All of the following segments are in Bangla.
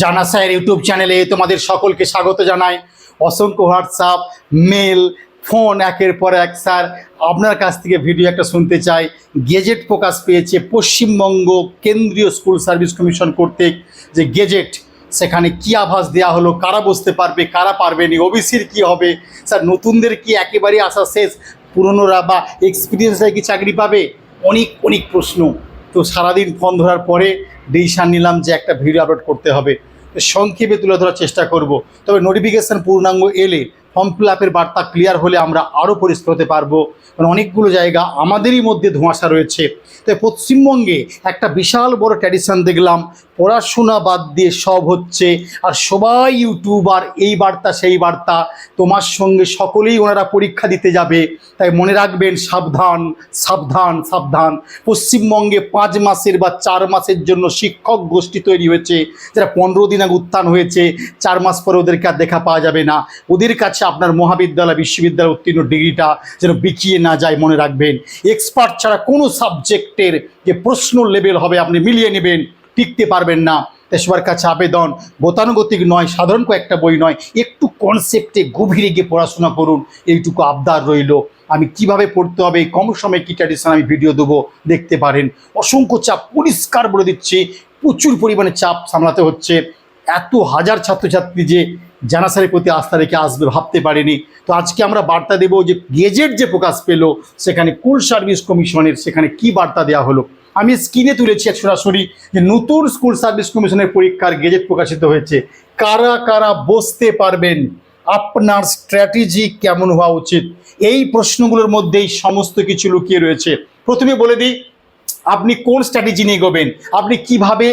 জানা স্যার ইউটিউব চ্যানেলে তোমাদের সকলকে স্বাগত জানাই। অসংখ্য হোয়াটসঅ্যাপ মেল ফোন একের পর এক। স্যার, আপনার কাছ থেকে ভিডিও একটা শুনতে চাই। গেজেট প্রকাশ পেয়েছে পশ্চিমবঙ্গ কেন্দ্রীয় স্কুল সার্ভিস কমিশন কর্তৃক। যে গেজেট সেখানে কি আভাস দেওয়া হলো, কারা বসতে পারবে, কারা পারবে নি ওবিসির কি হবে? স্যার, নতুনদের কি একেবারেই আসা শেষ? পুরনোরা বা এক্সপিরিয়েন্সরা কি চাকরি পাবে? অনেক অনেক প্রশ্ন। তো সারাদিন ফোন ধরার পরে ডিসিশান নিলাম যে একটা ভিডিও আপলোড করতে হবে। সংক্ষেপে তুলে ধরার চেষ্টা করব। তবে নোটিফিকেশান পূর্ণাঙ্গ এলে ফর্ম ফিল আপের বার্তা ক্লিয়ার হলে আমরা আরও পরিষ্কার হতে পারব। কারণ অনেকগুলো জায়গা আমাদেরই মধ্যে ধোঁয়াশা রয়েছে। তাই পশ্চিমবঙ্গে একটা বিশাল বড় ট্র্যাডিশন দেখলাম, পড়াশোনা বাদ দিয়ে সব হচ্ছে। আর সবাই ইউটিউবার, এই বার্তা, সেই বার্তা। তোমার সঙ্গে সকলেই ওনারা পরীক্ষা দিতে যাবে। তাই মনে রাখবেন, সাবধান সাবধান সাবধান। পশ্চিমবঙ্গে পাঁচ মাসের বা চার মাসের জন্য শিক্ষক গোষ্ঠী তৈরি হয়েছে। যারা পনেরো দিন আগে উত্থান হয়েছে, চার মাস পরে ওদেরকে আর দেখা পাওয়া যাবে না। ওদের কাছে আপনার মহাবিদ্যালয়, বিশ্ববিদ্যালয় উত্তীর্ণ ডিগ্রিটা যেন বিকিয়ে না যায় মনে রাখবেন। এক্সপার্ট ছাড়া কোনো সাবজেক্টের যে প্রশ্ন লেভেল হবে আপনি মিলিয়ে নেবেন, টিকতে পারবেন না। সবার কাছে আবেদন, গতানুগতিক নয়, সাধারণ কয়েকটা বই নয়, একটু কনসেপ্টে গভীরে গিয়ে পড়াশোনা করুন, এইটুকু আবদার রইল। আমি কীভাবে পড়তে হবে কম সময়ে কী ট্র্যাডিশন আমি ভিডিও দেবো, দেখতে পারেন। অসংখ্য চাপ, পরিষ্কার বলে দিচ্ছি, প্রচুর পরিমাণে চাপ সামলাতে হচ্ছে। এত হাজার ছাত্রছাত্রী যে জানাসারের প্রতি আস্থা রেখে আসবে, ভাবতে পারেনি। তো আজকে আমরা বার্তা দেব যে গেজেট যে প্রকাশ পেল, সেখানে কুল সার্ভিস কমিশনের সেখানে কি বার্তা দেওয়া হলো? আমি স্ক্রিনে তুলেছি এক সরাসরি যে নতুন স্কুল সার্ভিস কমিশনের পরীক্ষার গেজেট প্রকাশিত হয়েছে। কারা কারা বসতে পারবেন? আপনার স্ট্র্যাটেজি কেমন হওয়া উচিত? এই প্রশ্নগুলোর মধ্যেই সমস্ত কিছু লুকিয়ে রয়েছে। প্রথমে বলে দিই, আপনি কোন স্ট্র্যাটেজি নিয়ে এগোবেন? আপনি কীভাবে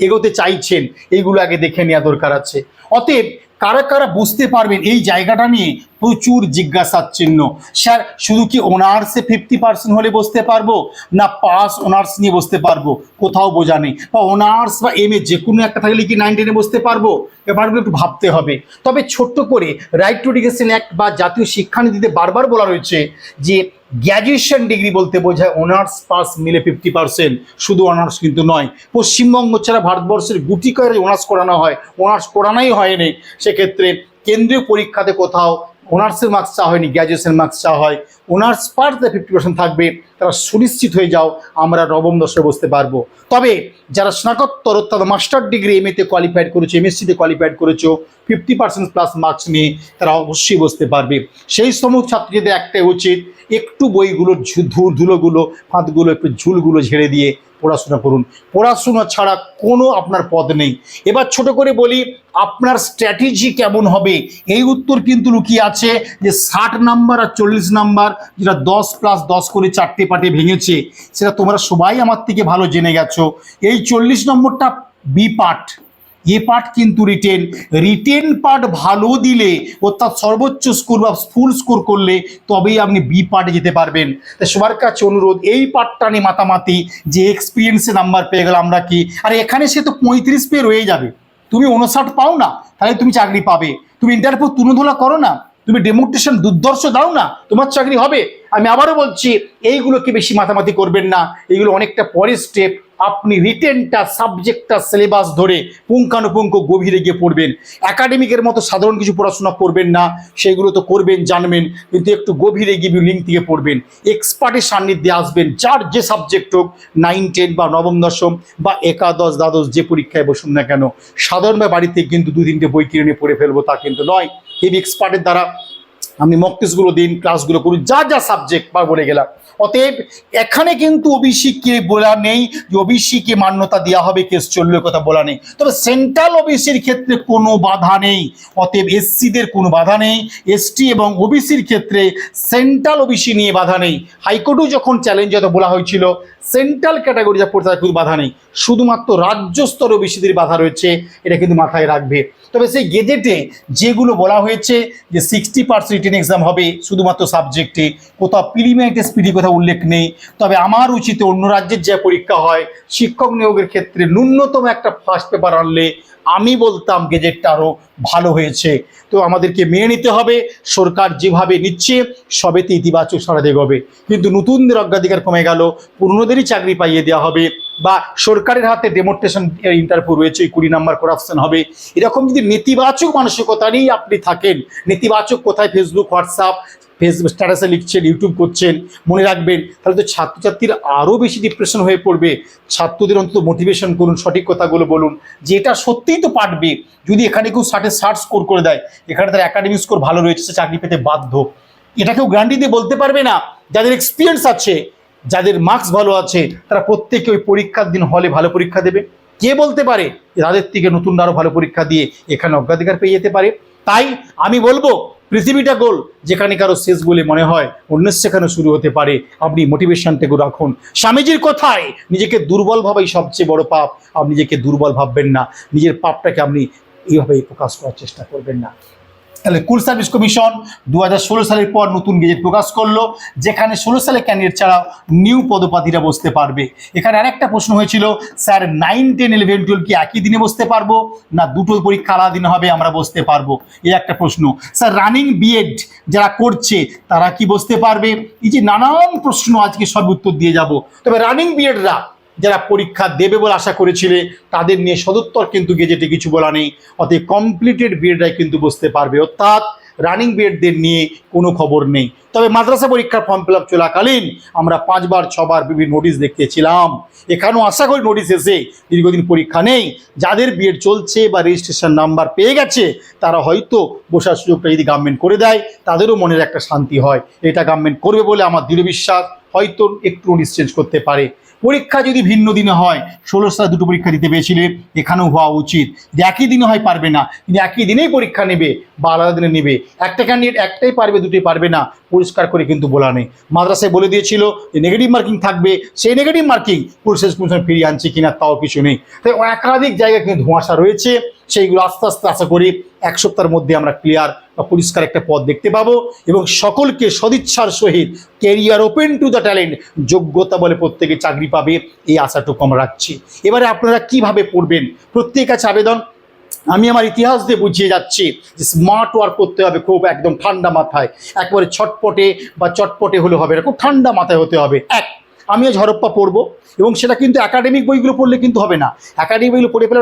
এগোতে চাইছেন? এইগুলো আগে দেখে নেওয়া দরকার আছে। অতএব কারা কারা বুঝতে পারবেন এই জায়গাটা নিয়ে প্রচুর জিজ্ঞাসার চিহ্ন স্যার, শুধু কি অনার্সে ফিফটি পার্সেন্ট হলে বসতে পারব? না, পাস অনার্স নিয়ে বসতে পারব? কোথাও বোঝা নেই। বা অনার্স বা এম এ যে কোনো একটা থাকলে কি নাইন টেনে বসতে পারব? ব্যাপারগুলো একটু ভাবতে হবে। তবে ছোট্ট করে রাইট টু এডুকেশন অ্যাক্ট বা জাতীয় শিক্ষানীতিতে বারবার বলা রয়েছে যে গ্র্যাজুয়েশন ডিগ্রি বলতে বোঝায় অনার্স পাস মিলে ফিফটি পার্সেন্ট শুধু অনার্স কিন্তু নয়, পশ্চিমবঙ্গ ছাড়া ভারতবর্ষের গুটি করে অনার্স করানো হয় অনার্স করানোই হয়নি। সেক্ষেত্রে কেন্দ্রীয় পরীক্ষাতে কোথাও অনার্সের মার্কস চাওয়া হয়নি গ্র্যাজুয়েশন মার্কস চাওয়া হয়। অনার্স পার্টতে ফিফটি পার্সেন্ট থাকবে, তারা সুনিশ্চিত হয়ে যাও, আমরা নবম দশে বসতে পারব। তবে যারা স্নাতকোত্তর, অর্থাৎ মাস্টার ডিগ্রি এম এতে কোয়ালিফাইড করেছ এমএসসিতে কোয়ালিফাইড করেছ ফিফটি পার্সেন্ট প্লাস মার্কস নিয়ে তারা অবশ্যই বসতে পারবে। সেই সমস্ত ছাত্রীদের একটাই উচিত, একটু বইগুলো ধুলোগুলো, ফাঁদগুলো, একটু ঝুলগুলো ঝেড়ে দিয়ে পড়াশোনা করুন। পড়াশোনা ছাড়া কোনো আপনার পদ নেই। এবার ছোট করে বলি, আপনার স্ট্র্যাটেজি কেমন হবে? এই উত্তর কিন্তু লুকিয়ে আছে যে ষাট নাম্বার আর চল্লিশ নাম্বার, যেটা দশ প্লাস দশ করে চারটে পাটে ভেঙেছে, সেটা তোমরা সবাই আমার থেকে ভালো জেনে গেছো। এই চল্লিশ নম্বরটা বি পার্ট এ পার্ট কিন্তু রিটেন রিটেন পার্ট ভালো দিলে অর্থাৎ সর্বোচ্চ স্কোর বা ফুল স্কোর করলে তবেই আপনি বি পার্টে যেতে পারবেন। তাই সবার কাছে অনুরোধ, এই পার্টটা নিয়ে মাতামাতি, যে এক্সপিরিয়েন্সে নাম্বার পেয়ে গেল আমরা কি? আর এখানে সে তো পঁয়ত্রিশ পেয়ে রয়ে যাবে। তুমি উনষাট পাও না, তাহলে তুমি চাকরি পাবে। তুমি ইন্টারভিউ তুলধোলা করো না, তুমি ডেমোক্রেশন দুর্দর্শ দাও না, তোমার চাকরি হবে। আমি আবারও বলছি, এইগুলোকে বেশি মাতামাতি করবেন না এগুলো অনেকটা পরের স্টেপ আপনি রিটেনটা, সাবজেক্টটা সিলেবাস ধরে পুঙ্খানুপুঙ্খ গভীরে গিয়ে পড়বেন। একাডেমিকের মতো সাধারণ কিছু পড়াশোনা করবেন না, সেগুলো তো করবেন, জানবেন, কিন্তু একটু গভীরে গিয়ে লিঙ্ক থেকে পড়বেন। এক্সপার্টের সান্নিধ্যে আসবেন, যার যে সাবজেক্ট হোক নাইন টেন বা নবম, দশম বা একাদশ, দ্বাদশ যে পরীক্ষায় বসুন না কেন সাধারণভাবে বাড়িতে কিন্তু দু তিনটে বই কিনে পড়ে ফেলব তা কিন্তু নয়। হেভি এক্সপার্টের দ্বারা আপনি মক টেস্টগুলো দিন ক্লাসগুলো করুন, যা যা সাবজেক্ট বা বলে গেলাম। অতএব এখানে কিন্তু ওবিসিকে বলা নেই যে ওবিসিকে মান্যতা দেওয়া হবে কেস চললে কথা বলা নেই। তবে সেন্ট্রাল ওবিসির ক্ষেত্রে কোনো বাধা নেই। অতএব এসসিদের কোনো বাধা নেই। এসটি এবং ওবিসির ক্ষেত্রে সেন্ট্রাল ওবিসি নিয়ে বাধা নেই। হাইকোর্টেও যখন চ্যালেঞ্জ হয়তো বলা হয়েছিল সেন্ট্রাল ক্যাটাগরি যা পড়তে কোনো বাধা নেই। শুধুমাত্র রাজ্য স্তর ওবিসিদের বাধা রয়েছে, এটা কিন্তু মাথায় রাখবে। তবে সেই গেজেটে যেগুলো বলা হয়েছে যে সিক্সটি পার্সেন্ট রিটেন এক্সাম হবে, শুধুমাত্র সাবজেক্টে কোথাও প্রিলিমিনারি টেস্ট পিডি কোথাও উল্লেখ নেই। তবে আমার উচিত অন্য রাজ্যের যে পরীক্ষা হয়, শিক্ষক নিয়োগের ক্ষেত্রে ন্যূনতম একটা ফার্স্ট পেপার আনলে আমি বলতাম গেজেটটা আরও ভালো হয়েছে। তো আমাদেরকে মেনে নিতে হবে, সরকার যেভাবে নিচ্ছে সবেতে ইতিবাচক সারা দেবে কিন্তু নতুনদের অগ্রাধিকার কমে গেল, পুরনোদেরই চাকরি পাইয়ে দেওয়া হবে, বা সরকারের হাতে ডেমোস্ট্রেশন ইন্টারভিউ রয়েছে, কুড়ি নাম্বার করাপশন হবে। এরকম যদি নেতিবাচক মানসিকতা নিয়েই আপনি থাকেন, নেতিবাচক কোথায় ফেসবুক হোয়াটসঅ্যাপ ফেসবুক স্ট্যাটাসে লিখছেন ইউটিউব করছেন, মনে রাখবেন, তাহলে তো ছাত্রছাত্রীরা আরও বেশি ডিপ্রেশন হয়ে পড়বে। ছাত্রদের অন্তত মোটিভেশন করুন, সঠিক কথাগুলো বলুন। যে এটা সত্যিই তো পারবে, যদি এখানে কেউ ষাটে ষাট স্কোর করে দেয়, এখানে তার একাডেমিক স্কোর ভালো রয়েছে, সে চাকরি পেতে বাধ্য। এটা কেউ গ্যারান্টি দিয়ে বলতে পারবে না, যাদের এক্সপিরিয়েন্স আছে, যাদের মার্কস ভালো আছে, তারা প্রত্যেকে ওই পরীক্ষার দিন হলে ভালো পরীক্ষা দেবে। কে বলতে পারে তাদের থেকে নতুন আরও ভালো পরীক্ষা দিয়ে এখানে অগ্রাধিকার পেয়ে যেতে পারে? তাই আমি বলব পৃথিবীটা গোল, যেখানে কারও শেষ বলে মনে হয় অন্য সেখানে শুরু হতে পারে। আপনি মোটিভেশনটাকে রাখুন। স্বামীজির কথায় নিজেকে দুর্বল ভাবাই সবচেয়ে বড় পাপ। আপনি নিজেকে দুর্বল ভাববেন না। নিজের পাপটাকে আপনি এইভাবেই প্রকাশ করার চেষ্টা করবেন না। তাহলে কুল সার্ভিস কমিশন দু হাজার ষোলো সালের পর নতুন গেজেট প্রকাশ করল, যেখানে ষোলো সালে ক্যান্ডিডেট ছাড়াও নিউ পদপাতিরা বসতে পারবে। এখানে আরেকটা প্রশ্ন হয়েছিল, sir nine ten eleven twelve কি একই দিনে বসতে পারব? না দুটো পরীক্ষা আলাদা দিনে হবে, আমরা বসতে পারব? এই একটা প্রশ্ন। স্যার রানিং বিএড যারা করছে, তারা কি বসতে পারবে? এই যে নানান প্রশ্ন আজকে সব উত্তর দিয়ে যাব। তবে রানিং বিএডরা যারা পরীক্ষা দেবে বলে আশা করেছিলে, তাদের নিয়ে সদুত্তর কিন্তু গেজেটে কিছু বলা নেই। অতএব কমপ্লিটেড বিএডরাই কিন্তু বসতে পারবে। অর্থাৎ রানিং বিএডদের নিয়ে কোনো খবর নেই। তবে মাদ্রাসা পরীক্ষার ফর্ম ফিল আপ চলাকালীন আমরা পাঁচবার, ছবার বিভিন্ন নোটিশ দেখতেছিলাম এখানেও আশা করি নোটিশ এসে দীর্ঘদিন পরীক্ষা নেই। যাদের বিএড চলছে বা রেজিস্ট্রেশন নাম্বার পেয়ে গেছে, তারা হয়তো বসার সুযোগটা যদি গভর্নমেন্ট করে দেয়, তাদেরও মনের একটা শান্তি হয়। এটা গভর্নমেন্ট করবে বলে আমার দৃঢ় বিশ্বাস। হয়তো একটু নোটিশ চেঞ্জ করতে পারে। পরীক্ষা যদি ভিন্ন দিনে হয় ষোলো সালে দুটো পরীক্ষা দিতে পেরেছিলে, এখানেও হওয়া উচিত। যে একই দিনে হয় পারবে না, কিন্তু একই দিনেই পরীক্ষা নেবে বা আলাদা দিনে নেবে। একটা ক্যান্ডিডেট একটাই পারবে, দুটোই পারবে না, পরিষ্কার করে কিন্তু বলা নেই। মাদ্রাসায় বলে দিয়েছিল যে নেগেটিভ মার্কিং থাকবে, সেই নেগেটিভ মার্কিং পুলিশ কমিশন ফিরিয়ে আনছে কিনা তাও কিছু নেই। তাই একাধিক জায়গায় কিন্তু ধোঁয়াশা রয়েছে। সেইগুলো আস্তে আস্তে আশা করি এক সপ্তাহের মধ্যে আমরা ক্লিয়ার বা পরিষ্কার একটা পথ দেখতে পাবো এবং সকলকে সদিচ্ছার সহিত career open to the talent যোগ্যতা বলে প্রত্যেকে চাকরি পাবে, এই আশাটুকু আমরা রাখছি। এবারে আপনারা কীভাবে পড়বেন? প্রত্যেক কাছে আবেদন। আমি আমার ইতিহাস দিয়ে বুঝিয়ে যাচ্ছি যে স্মার্ট ওয়ার্ক করতে হবে খুব একদম ঠান্ডা মাথায়। একবারে ছটপটে বা চটপটে হলে হবে না, খুব ঠান্ডা মাথায় হতে হবে। এক আমি আজ হরপ্পা পড়ব এবং সেটা কিন্তু একাডেমিক বইগুলো পড়লে কিন্তু হবে না। একাডেমিক বইগুলো পড়ে ফেলে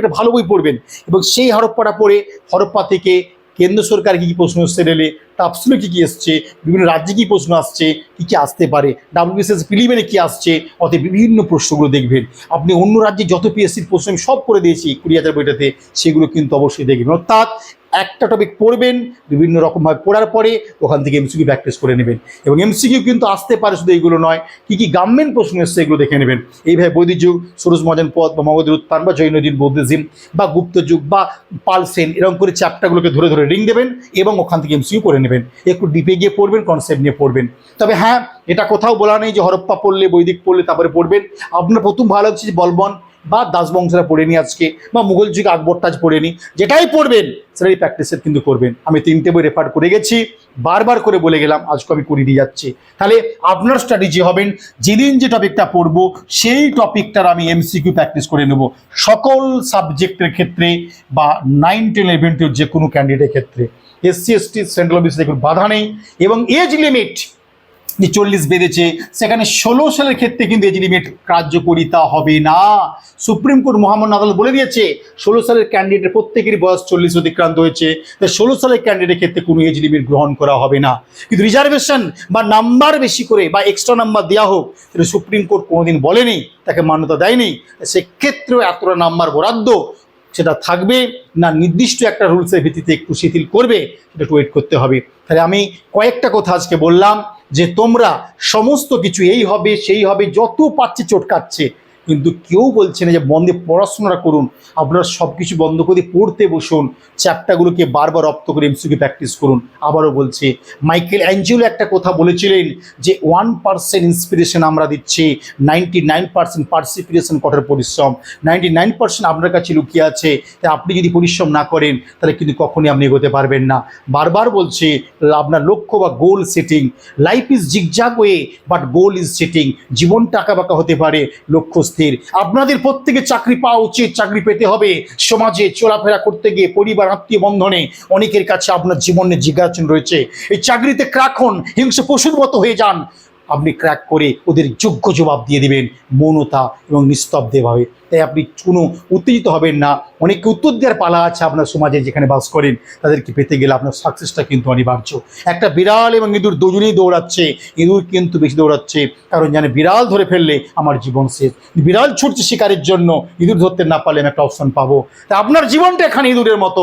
একটা ভালো বই পড়বেন এবং সেই হরপ্পাটা পড়ে হরপ্পা থেকে কেন্দ্র সরকার কী কী প্রশ্ন এসছে রেলে টাপসুলে কী কী এসছে, বিভিন্ন রাজ্যে কী প্রশ্ন আসছে, কী কী আসতে পারে ডাব্লিউবিসিএস প্রিলিমিনে কী আসছে, অতএব বিভিন্ন প্রশ্নগুলো দেখবেন। আপনি অন্য রাজ্যে যত পিএসসির প্রশ্ন আমি সব করে দিয়েছি কুড়ি হাজার বইটাতে, সেগুলো কিন্তু অবশ্যই দেখবেন। অর্থাৎ একটা টপিক পড়বেন, বিভিন্ন রকমভাবে পড়ার পরে ওখান থেকে এমসিকিউ প্র্যাকটিস করে নেবেন। এবং এমসিকিউ কিন্তু আসতে পারে শুধু এইগুলো নয়, কী কী গভর্নমেন্ট প্রশ্ন এসছে এগুলো দেখে নেবেন। এইভাবে বৈদিক যুগ সরোজ মজান পথ বা মগধের উত্থান বা জৈনদিন, বৌদ্ধিজম বা গুপ্ত যুগ বা পাল সেন, এরকম করে চ্যাপ্টারগুলোকে ধরে ধরে রিং দেবেন এবং ওখান থেকে এমসিকিউ করে নেবেন। একটু ডিপে গিয়ে পড়বেন কনসেপ্ট নিয়ে পড়বেন। তবে হ্যাঁ এটা কোথাও বলা নেই যে হরপ্পা পড়লে, বৈদিক পড়লে তারপরে পড়বেন। আপনার প্রথম ভালো হচ্ছে যে বলবন বা দাসবংশরা পড়ে নি আজকে, বা মুঘল যুগ আকবর তাজ যেটাই পড়বেন, সেটাই প্র্যাকটিসের কিন্তু করবেন। আমি তিনটে বই রেফার করে গেছি, বারবার করে বলে গেলাম, আজকে আমি করিয়ে দিয়ে যাচ্ছি। তাহলে আপনার স্ট্র্যাটেজি হবেন, যেদিন যে টপিকটা পড়ব, সেই টপিকটার আমি এমসিকিউ প্র্যাকটিস করে নেব। সকল সাবজেক্টের ক্ষেত্রে বা নাইন টেন ইলেভেন যে কোনো ক্যান্ডিডেটের ক্ষেত্রে। এসসি এসটি সেন্ট্রাল অফিসে কোনো বাধা নেই। এবং এজ লিমিট চল্লিশ বেঁধেছে, সেখানে ষোলো সালের ক্ষেত্রে কিন্তু এজ লিমিট কার্যকরিতা হবে না। সুপ্রিম কোর্ট মোহাম্মদ আদালত বলে দিয়েছে, ষোলো সালের ক্যান্ডিডেটের প্রত্যেকেরই বয়স চল্লিশ অতিক্রান্ত হয়েছে, তাই ষোলো সালের ক্যান্ডিডেটের ক্ষেত্রে কোনো এজ লিমিট গ্রহণ করা হবে না। কিন্তু রিজার্ভেশন বা নাম্বার বেশি করে বা এক্সট্রা নাম্বার দেওয়া হোক সেটা সুপ্রিম কোর্ট কোনোদিন বলেনি, তাকে মান্যতা দেয়নি সেক্ষেত্রেও এতটা নাম্বার বরাদ্দ সেটা থাকবে না নির্দিষ্ট একটা রুলসের ভিত্তিতে একটু শিথিল করবে, সেটা একটু ওয়েট করতে হবে। তাহলে আমি কয়েকটা কথা আজকে বললাম যে তোমরা সমস্ত কিছু এই হবে, সেই হবে, যত পাচ্ছে চটকাচ্ছে কিন্তু কেউ বলছে না যে বন্ধে পড়াশোনাটা করুন, আপনারা সব কিছু বন্ধ করে পড়তে বসুন, চ্যাপ্টারগুলোকে বারবার রপ্ত করে এমসিকে প্র্যাকটিস করুন। আবারও বলছি, মাইকেল অ্যাঞ্জেলো একটা কথা বলেছিলেন যে ওয়ান পার্সেন্ট ইন্সপিরেশন আমরা দিচ্ছি নাইনটি নাইন পার্সেন্ট পার্সিপিরেশন কঠোর পরিশ্রম। নাইনটি নাইন পার্সেন্ট আপনার কাছে লুকিয়ে আছে তাই আপনি যদি পরিশ্রম না করেন, তাহলে কিন্তু কখনই আপনি এগোতে পারবেন না। বারবার বলছি, আপনার লক্ষ্য বা goal setting life is zigzag way but goal is setting জীবন টাকা বাঁকা হতে পারে, লক্ষ্য চিরস্থির আপনাদের প্রত্যেকে চাকরি পাওয়া উচিত, চাকরি পেতে হবে। সমাজে চলাফেরা করতে গিয়ে পরিবার, আত্মীয় বন্ধনে অনেকের কাছে আপনার জীবনের জিজ্ঞাসন রয়েছে। এই চাকরিতে ক্রাখন হন, হিংস্র পশুর মতো হয়ে যান। আপনি ক্র্যাক করে ওদের যোগ্য জবাব দিয়ে দিবেন মৌনতা এবং নিস্তব্ধভাবে। তাই আপনি কোনো উত্তেজিত হবেন না। অনেককে উত্তর দেওয়ার পালা আছে আপনার সমাজে যেখানে বাস করেন, তাদেরকে পেতে গেলে আপনার সাকসেসটা কিন্তু অনিবার্য। একটা বিড়াল এবং ইঁদুর দুজনেই দৌড়াচ্ছে, ইঁদুর কিন্তু বেশি দৌড়াচ্ছে। কারণ জানে বিড়াল ধরে ফেললে আমার জীবন শেষ। বিড়াল ছুটছে শিকারের জন্য, ইঁদুর ধরতে না পারলে আমি একটা অপশন পাবো। তা আপনার জীবনটা এখানে ইঁদুরের মতো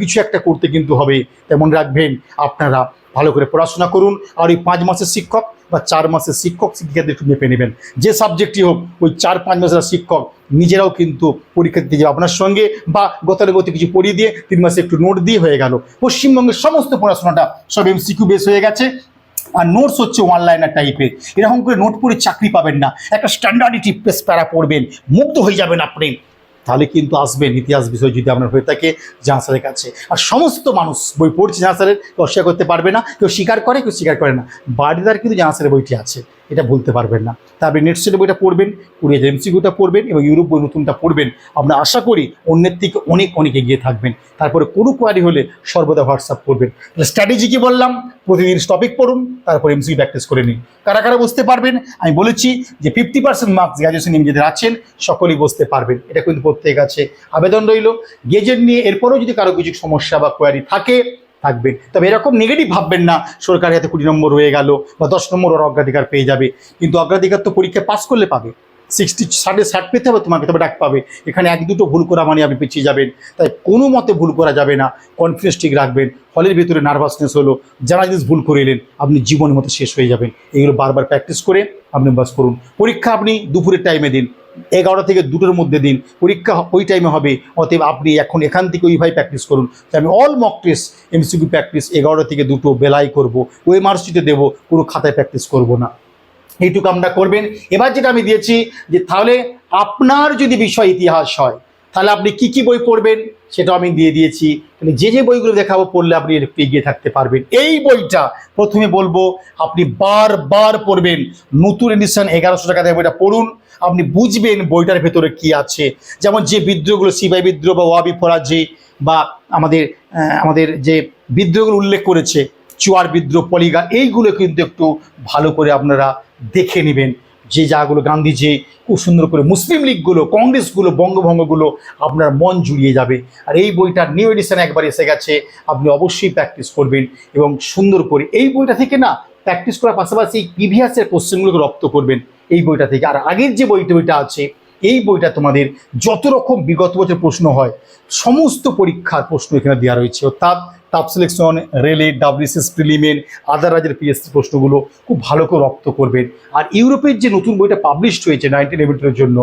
কিছু একটা করতে কিন্তু হবে। তেমন রাখবেন, আপনারা ভালো করে পড়াশোনা করুন। আর ওই পাঁচ মাসের শিক্ষক বা চার মাসের শিক্ষক শিক্ষিকাদের একটু মেপে নেবেন। যে সাবজেক্টই হোক, ওই চার পাঁচ মাসের শিক্ষক নিজেরাও কিন্তু পরীক্ষা দিতে যাবে আপনার সঙ্গে বা গতানুগত কিছু পড়িয়ে দিয়ে তিন মাসে একটু নোট দিয়ে হয়ে গেল। পশ্চিমবঙ্গের সমস্ত পড়াশোনাটা সব এমসিকিউ বেস হয়ে গেছে। আর নোটস হচ্ছে অনলাইনার টাইপের এরকম করে নোট পড়ে চাকরি পাবেন না। একটা স্ট্যান্ডার্ডিটি প্রেস প্যারা পড়বেন। মুগ্ধ হয়ে যাবেন আপনি। তাহলে কিন্তু আসবেন ইতিহাস বিষয় যদি আপনার হয়ে থাকে জাহাসারের কাছে। আর সমস্ত মানুষ বই পড়ছে জাহাসারের, কেউ করতে পারবে না, কেউ স্বীকার করে, কেউ স্বীকার করে না। বাড়িদার কিন্তু জাহাসারের বইটি আছে। এটা ভুলতে পারবেন না। তারপরে নেট সেটের বইটা পড়বেন কুড়িয়ে এমসিকিউটা পড়বেন এবং ইউরোপ বই নতুনটা পড়বেন, আমরা আশা করি অন্যের থেকে অনেক অনেক এগিয়ে থাকবেন। তারপরে কোনো কোয়ারি হলে সর্বদা হোয়াটসঅ্যাপ করবেন। তাহলে স্ট্র্যাটেজি কি বললাম? প্রতিদিন টপিক পড়ুন, তারপর এমসিকিউ প্র্যাকটিস করে নিন। কারা কারা বুঝতে পারবেন? আমি বলেছি যে ফিফটি পার্সেন্ট মার্কস গ্র্যাজুয়েশন নিজেদের আছেন, সকলেই বুঝতে পারবেন। এটা কিন্তু প্রত্যেক আছে। আবেদন রইল। গেজেট নিয়ে এরপরেও যদি কারও কিছু সমস্যা বা কোয়ারি থাকে থাকবেন তবে এরকম নেগেটিভ ভাববেন না সরকারি হাতে কুড়ি নম্বর হয়ে গেল বা দশ নম্বর ওর অগ্রাধিকার পেয়ে যাবে। কিন্তু অগ্রাধিকার তো পরীক্ষা পাস করলে পাবে। সিক্সটি ষাটে ষাট পেতে হবে তোমাকে, তবে ডাক পাবে। এখানে এক দুটো ভুল করা মানে আপনি পিছিয়ে যাবেন। তাই কোনো মতে ভুল করা যাবে না। কনফিডেন্স ঠিক রাখবেন। হলের ভিতরে নার্ভাসনেস হলো। যারা জিনিস ভুল করে এলেন, আপনি জীবনের মতো শেষ হয়ে যাবেন। এগুলো বারবার প্র্যাকটিস করে আপনি বাস করুন। পরীক্ষা আপনি দুপুরের টাইমে দিন। এগারোটা থেকে দুটোর মধ্যে দিন। পরীক্ষা ওই টাইমে হবে। অতএব আপনি এখন এখান থেকে ওইভাবে প্র্যাকটিস করুন। তো আমি all mock test MCQ practice এগারোটা থেকে দুটো বেলাই করব। ওই মার্কশিটে দেবো, কোনো খাতায় প্র্যাকটিস করব না। এইটুকু আমরা করবেন। এবার যেটা আমি দিয়েছি যে তাহলে আপনার যদি বিষয় ইতিহাস হয় তাহলে আপনি কি কি বই পড়বেন সেটাও আমি দিয়ে দিয়েছি। তাহলে যে যে বইগুলো দেখাবো, পড়লে আপনি একটু এগিয়ে থাকতে পারবেন। এই বইটা প্রথমে বলব, আপনি বারবার পড়বেন। নতুন এডিশন এগারোশো টাকা দিয়ে বইটা পড়ুন। আপনি বুঝবেন বইটার ভেতরে কি আছে। যেমন যে বিদ্রোহগুলো সিবাই বিদ্রোহ বা ওয়াবি ফরাজি বা আমাদের আমাদের যে বিদ্রোহগুলো উল্লেখ করেছে, চুয়ার বিদ্রোহ, পলিগা, এইগুলো কিন্তু একটু ভালো করে আপনারা দেখে নেবেন। যে জায়গাগুলো গান্ধীজি খুব সুন্দর করে মুসলিম লীগগুলো, কংগ্রেসগুলো, বঙ্গভঙ্গগুলো আপনার মন জুড়িয়ে যাবে। আর এই বইটার নিউ এডিশন একবার এসে গেছে, আপনি অবশ্যই প্র্যাকটিস করবেন এবং সুন্দর করে এই বইটা থেকে না প্র্যাকটিস করার পাশাপাশি প্রিভিয়াসের কোশ্চেনগুলোকে রপ্ত করবেন এই বইটা থেকে। আর আগের যে বইটা বইটা আছে, এই বইটা তোমাদের যত রকম বিগত বছর প্রশ্ন হয়, সমস্ত পরীক্ষার প্রশ্ন এখানে দেওয়া রয়েছে। অর্থাৎ টাপ সিলেকশন রেলে ডাব্লিউসিএস প্রিলিমেন আদার রাজ্যের পিএসসি প্রশ্নগুলো খুব ভালো করে রপ্ত করবেন। আর ইউরোপের যে নতুন বইটা পাবলিশড হয়েছে নাইনটিন এভিটের জন্য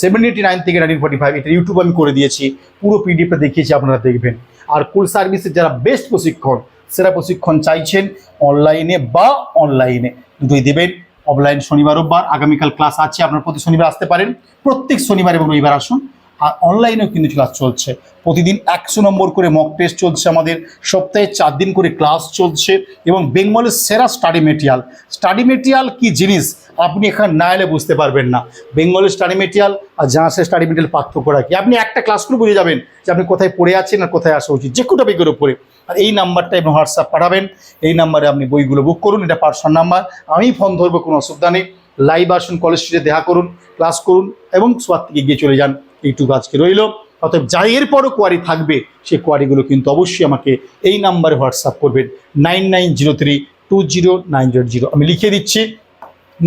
সেভেন্টি নাইন থেকে নাইনটিন ফর্টি ফাইভ এটা ইউটিউব আমি করে দিয়েছি। পুরো পিডিএফটা দেখিয়েছি, আপনারা দেখবেন। আর কুল সার্ভিসের যারা বেস্ট প্রশিক্ষণ, সেরা প্রশিক্ষণ চাইছেন অনলাইনে বা অনলাইনে দুটোই দেবেন। অফলাইন শনিবার, রোববার, আগামীকাল ক্লাস আছে, আপনার প্রতি শনিবার আসতে পারেন। প্রত্যেক শনিবার এবং রবিবার আসুন। আর অনলাইনেও কিন্তু ক্লাস চলছে। প্রতিদিন একশো নম্বর করে মক টেস্ট চলছে আমাদের। সপ্তাহে চার দিন করে ক্লাস চলছে এবং বেঙ্গলের সেরা স্টাডি মেটেরিয়াল স্টাডি মেটেরিয়াল কি জিনিস? আপনি এখানে না এলে বুঝতে পারবেন না। বেঙ্গলের স্টাডি মেটেরিয়াল আর জাহাজের স্টাডি মেটেরিয়াল পার্থক্য রাখি। আপনি একটা ক্লাস করে বুঝে যাবেন যে আপনি কোথায় পড়ে আছেন আর কোথায় আসা উচিত। যে কোনো টপিকের উপরে। আর এই নাম্বারটা এবং হোয়াটসঅ্যাপ পাঠাবেন। এই নাম্বারে আপনি বইগুলো বুক করুন। এটা পার্সোনাল নাম্বার আমি ফোন ধরবো, কোনো অসুবিধা নেই। লাইভ আসুন কলেজ স্ট্রিটে দেখা করুন ক্লাস করুন এবং সোয়ার থেকে গিয়ে চলে যান। এইটুকু আজকে রইল। অতএব যা এরপরও কোয়ারি থাকবে সেই কোয়ারিগুলো কিন্তু অবশ্যই আমাকে এই নাম্বারে হোয়াটসঅ্যাপ করবেন। Nine nine zero three two zero nine zero zero. আমি লিখে দিচ্ছি,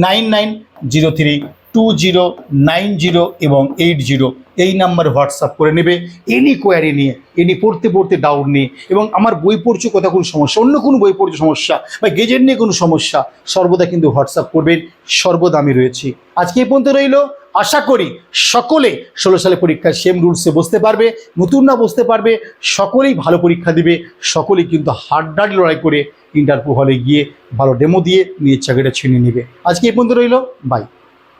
nine nine zero three two zero nine zero এবং এইট জিরো। এই নাম্বারে হোয়াটসঅ্যাপ করে নেবে। এনি কোয়ারি নিয়ে এনি পড়তে পড়তে ডাউট নিয়ে এবং আমার বই পড়ছে কোথাও কোনো সমস্যা, অন্য কোনো বই পড়ছে সমস্যা বা গেজেট নিয়ে কোনো সমস্যা, সর্বদা কিন্তু হোয়াটসঅ্যাপ করবেন। সর্বদা আমি রয়েছি। আজকে এই পর্যন্ত রইল। আশা করি সকলে ষোলো সালে পরীক্ষায় সেম রুলসে বসতে পারবে নতুন না বসতে পারবে, সকলেই ভালো পরীক্ষা দিবে, সকলেই কিন্তু হাড্ডাডি লড়াই করে ইন্টারভিউ হলে গিয়ে ভালো ডেমো দিয়ে নিজের চাকরিটা ছিনিয়ে নেবে। আজকে এই পর্যন্ত রইল বাই